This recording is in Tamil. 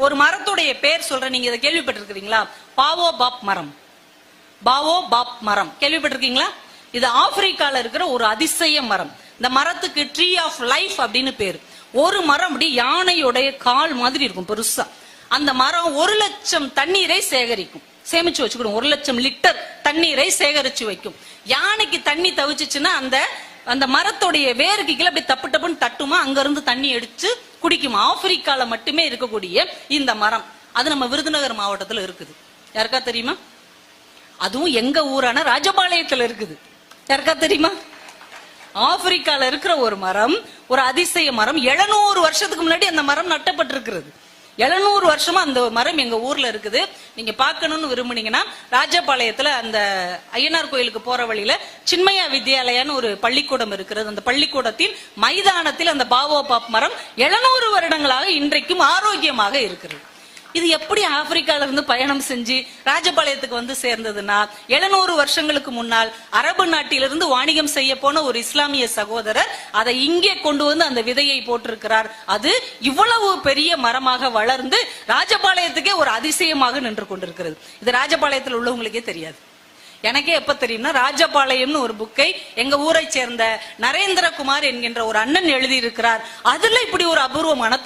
ஒரு மரத்துடைய பேர் சொல்றேன் நீங்க இதை கேள்விப்பட்டிருக்கிறீங்களா? பாவோ பாப் மரம். பாவோ பாப் மரம். கேள்விப்பட்டிருக்கீங்களா? இது ஆப்பிரிக்கால இருக்கிற ஒரு அதிசய மரம். இந்த மரத்துக்கு ட்ரீ ஆஃப் லைஃப் அப்படின்னு பேர். ஒரு மரம் அப்படி யானையுடைய கால் மாதிரி இருக்கும் பெருசா. அந்த மரம் ஒரு லட்சம் தண்ணீரை சேகரிக்கும். சேமிச்சு வச்சுக்கணும். ஒரு லட்சம் லிட்டர் தண்ணீரை சேகரிச்சு வைக்கும். யானைக்கு தண்ணி தவிச்சுச்சுன்னா அந்த அந்த மரத்துடைய வேருக்கு கீழே அப்படி தப்பு டப்புன்னு தட்டுமா அங்க இருந்து தண்ணி அடிச்சு குடிக்கும் ஆப்பிரிக்கால மட்டுமே இருக்கக்கூடிய இந்த மரம். அது நம்ம விருதுநகர் மாவட்டத்துல இருக்குது. யாருக்கா தெரியுமா? அதுவும் எங்க ஊரான ராஜபாளையத்துல இருக்குது. யாருக்கா தெரியுமா? ஆப்பிரிக்கால இருக்கிற ஒரு மரம் ஒரு அதிசய மரம். எழுநூறு வருஷத்துக்கு முன்னாடி அந்த மரம் நட்டப்பட்டிருக்கிறது. எழுநூறு வருஷமா அந்த மரம் எங்க ஊர்ல இருக்குது. நீங்க பார்க்கணும்னு விரும்புனீங்கன்னா ராஜபாளையத்துல அந்த ஐயனார் கோயிலுக்கு போற வழியில சின்மயா வித்யாலயான்னு ஒரு பள்ளிக்கூடம் இருக்கிறது. அந்த பள்ளிக்கூடத்தின் மைதானத்தில் அந்த பாவோ பாப் மரம் எழுநூறு வருடங்களாக இன்றைக்கும் ஆரோக்கியமாக இருக்கிறது. இது எப்படி ஆப்பிரிக்கால இருந்து பயணம் செஞ்சு ராஜபாளையத்துக்கு வந்து சேர்ந்ததுன்னா எழுநூறு வருஷங்களுக்கு முன்னால் அரபு நாட்டிலிருந்து வாணிகம் செய்ய போன ஒரு இஸ்லாமிய சகோதரர் அதை இங்கே கொண்டு வந்து அந்த விதையை போட்டிருக்கிறார். அது இவ்வளவு பெரிய மரமாக வளர்ந்து ராஜபாளையத்துக்கே ஒரு அதிசயமாக நின்று கொண்டிருக்கிறது. இது ராஜபாளையத்தில் உள்ளவங்களுக்கே தெரியாது. எனக்கே எப்ப தெரியும்னா ராஜபாளையம்னு ஒரு புக்கை எங்க ஊரை சேர்ந்த நரேந்திரகுமார் என்கின்ற ஒரு அண்ணன் எழுதியிருக்கிறார். அதுல இப்படி ஒரு அபூர்வமான